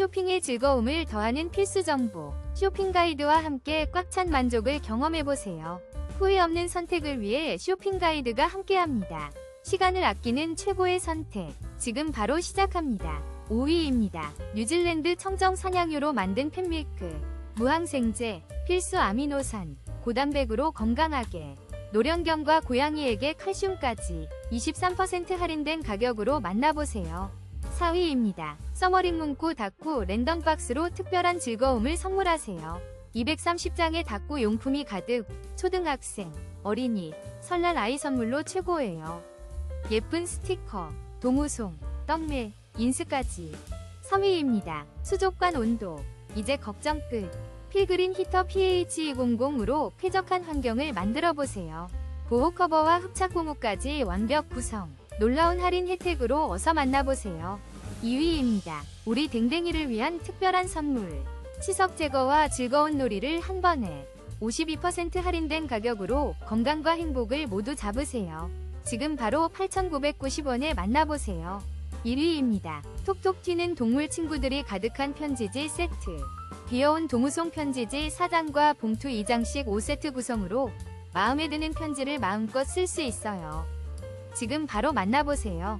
쇼핑의 즐거움을 더하는 필수 정보, 쇼핑 가이드와 함께 꽉 찬 만족을 경험해보세요. 후회 없는 선택을 위해 쇼핑 가이드가 함께합니다. 시간을 아끼는 최고의 선택, 지금 바로 시작합니다. 5위입니다. 뉴질랜드 청정 산양유로 만든 팬밀크, 무항생제, 필수 아미노산, 고단백으로 건강하게, 노령견과 고양이에게 칼슘까지 23% 할인된 가격으로 만나보세요. 4위입니다. 서머링 문구 닭구 랜덤박스로 특별한 즐거움을 선물하세요. 230장의 닭구 용품이 가득 초등학생, 어린이, 설날 아이 선물로 최고예요. 예쁜 스티커, 동우송, 떡메, 인스까지. 3위입니다. 수족관 온도, 이제 걱정 끝. 필그린 히터 PH200으로 쾌적한 환경을 만들어보세요. 보호 커버와 흡착 고무까지 완벽 구성. 놀라운 할인 혜택으로 어서 만나보세요. 2위입니다. 우리 댕댕이를 위한 특별한 선물. 치석 제거와 즐거운 놀이를 한 번에 52% 할인된 가격으로 건강과 행복을 모두 잡으세요. 지금 바로 8,990원에 만나보세요. 1위입니다. 톡톡 튀는 동물 친구들이 가득한 편지지 세트. 귀여운 동우송 편지지 4장과 봉투 2장씩 5세트 구성으로 마음에 드는 편지를 마음껏 쓸 수 있어요. 지금 바로 만나보세요.